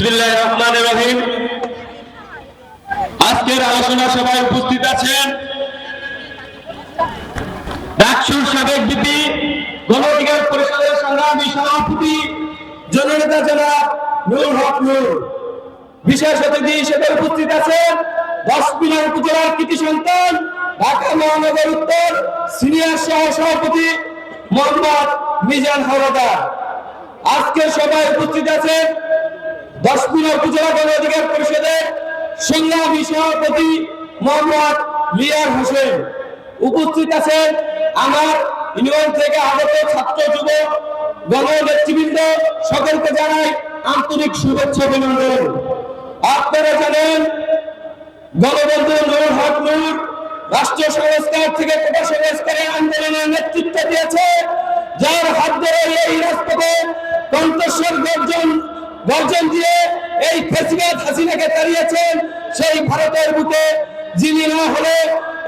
বিসমিল্লাহ রহমান রহিম। আজকের আলোচনা সভায় উপস্থিত আছেন ডাকসুর সাবেক বিপি গণ পরিষদের সংগ্রামী সভাপতি, জননেতা জনাব নুরুল হক নূর। বিশেষ অতিথি হিসেবে উপস্থিত আছেন দশপিনার উপজেলার কৃতি সন্তান, ঢাকা মহানগর উত্তর সিনিয়র সহ সভাপতি মোহাম্মদ মিজান হরদার আজকের সভায় উপস্থিত আছেন হোসেন উপস্থিত আছেন আমার থেকে ছাত্র যুবক সকলকে জানাই আন্তরিক শুভেচ্ছা অভিনন্দন। আপনারা জানেন গণবন্ধু নুরুল হক নূর রাষ্ট্র সংস্কার থেকে কোটা সংস্কারের আন্দোলনের নেতৃত্ব দিয়েছে। যার হাত ধরে এই রাজপথে কণ্ঠস্বর গর্জন গর্জন দিয়ে এই ফেসিবাদ হাসিনাকে তাড়িয়েছেন, সেই ভারতের বুকে যিনি না হলে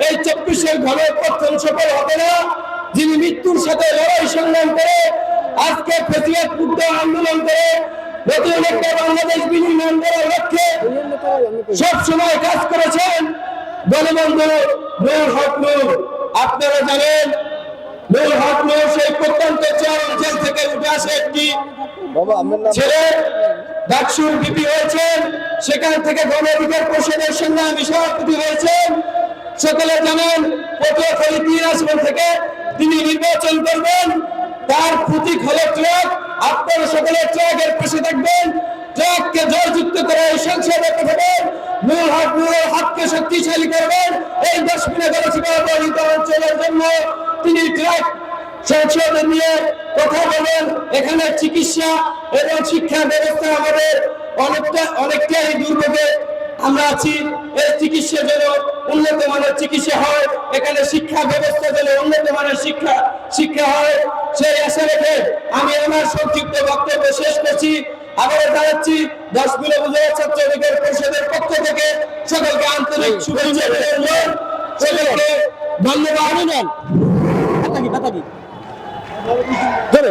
এই চব্বিশের ঘরে প্রথম সফল হবে না, যিনি মৃত্যুর সাথে লড়াই সংগ্রাম করে আজকে ফেসিবাদ মুক্ত আন্দোলন করে নতুন একটা বাংলাদেশ বিনির্মাণ করার লক্ষ্যে সব সময় কাজ করেছেন। গণবন্ধু নূর হক নূর আপনারা জানেন নূর সেই প্রত্যন্ত জেল থেকে উঠে আসে একটি ছেলে ডাকসুর বিপি হয়েছেন। সেখান থেকে গণ অধিকার পরিষদের সংগ্রামী সভাপতি হয়েছেন। সকলে জানেন পটুয়াখালী তিন আসন থেকে তিনি নির্বাচন করবেন। তার প্রতীক হলো ট্রাক আপনারা সকলে ট্রাকের পাশে থাকবেন। ট্রাককে জয়যুক্ত করে সংসদে পাঠাবেন। হক হাতকে শক্তিশালী করবেন। এই দশ অঞ্চলের জন্য তিনি নিয়ে কথা বলেন। এখানে চিকিৎসা এবং শিক্ষা ব্যবস্থা আমাদের অনেকটা অনেকটাই দুর্ভোগে আমরা আছি। এই চিকিৎসা যেন উন্নত মানের চিকিৎসা হয়, এখানে শিক্ষা ব্যবস্থা যেন উন্নত মানের শিক্ষা শিক্ষা হয়, সেই আশা রেখে আমি আমার সংক্ষিপ্ত বক্তব্য শেষ করছি। আবার জানাচ্ছি, দশ মিনিট বুঝে ছাত্র পরিষদের পক্ষ থেকে সকলকে আন্তরিক শুভেচ্ছা। সকলকে ধন্যবাদ। ধরে।